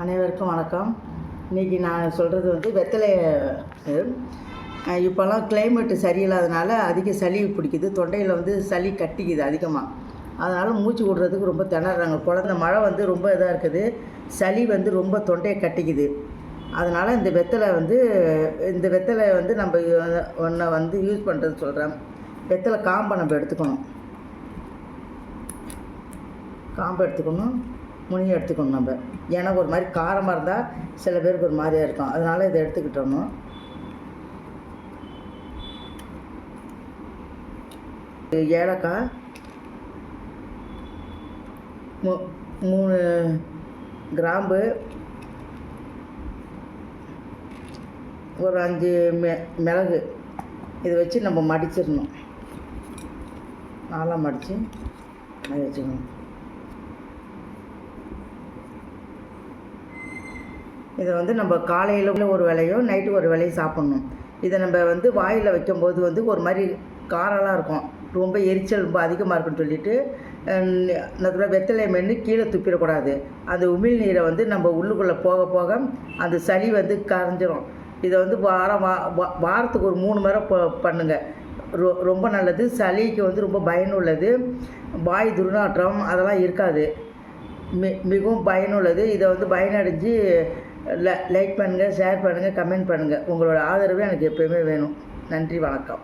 அனைவருக்கும் வணக்கம். இன்றைக்கி நான் சொல்கிறது வந்து வெத்தலை இப்போல்லாம் கிளைமேட்டு சரியில்லாதனால அதிக சளி பிடிக்குது. தொண்டையில் வந்து சளி கட்டிக்குது அதிகமாக அதனால் மூச்சு விடுறதுக்கு ரொம்ப திணறாங்க. குழந்த மழை வந்து ரொம்ப இதாக இருக்குது. சளி வந்து ரொம்ப தொண்டையை கட்டிக்குது. அதனால் இந்த வெத்தலை வந்து இந்த வெத்தலை வந்து நம்ம ஒன்றை வந்து யூஸ் பண்ணுறது சொல்கிறேன் வெத்தலை காம்பை நம்ம எடுத்துக்கணும். காம்பை எடுத்துக்கணும். முனியை எடுத்துக்கணும் நம்ம. எனக்கு ஒரு மாதிரி காரமாக இருந்தால் சில பேருக்கு ஒரு மாதிரியாக இருக்கும். அதனால் இதை எடுத்துக்கிட்டோம்? ஏலக்காய். மூ மூணு கிராம்பு. ஒரு அஞ்சு மெ மிளகு. இதை வச்சு நம்ம மடிச்சிடணும். நாலாக மடித்து அதை வச்சுக்கணும். இதை வந்து நம்ம காலையில் ஒரு வேலையும் நைட்டு ஒரு வேலையும் சாப்பிட்ணும். இதை நம்ம வந்து வாயில் வைக்கும்போது வந்து ஒரு மாதிரி காரம்லாம் இருக்கும். ரொம்ப எரிச்சல் ரொம்ப அதிகமாக இருக்குன்னு சொல்லிட்டு அதில் வெத்தலை மென்று கீழே துப்பிடக்கூடாது. அந்த உமிழ் நீரை வந்து நம்ம உள்ளுக்குள்ளே போக போக அந்த சளி வந்து கரைஞ்சிரும். இதை வந்து வாரம் வா வாரத்துக்கு ஒரு மூணு முறை பண்ணுங்கள் ரொ ரொம்ப நல்லது. சளிக்கு வந்து ரொம்ப பயனுள்ளது. வாய் துர்நாற்றம் அதெல்லாம் இருக்காது. மி மிகவும் பயனுள்ளது. இதை வந்து பயனடைஞ்சு லைக் பண்ணுங்கள் ஷேர் பண்ணுங்கள் கமெண்ட் பண்ணுங்கள் உங்களோட ஆதரவு எனக்கு எப்பயுமே வேணும். நன்றி வணக்கம்.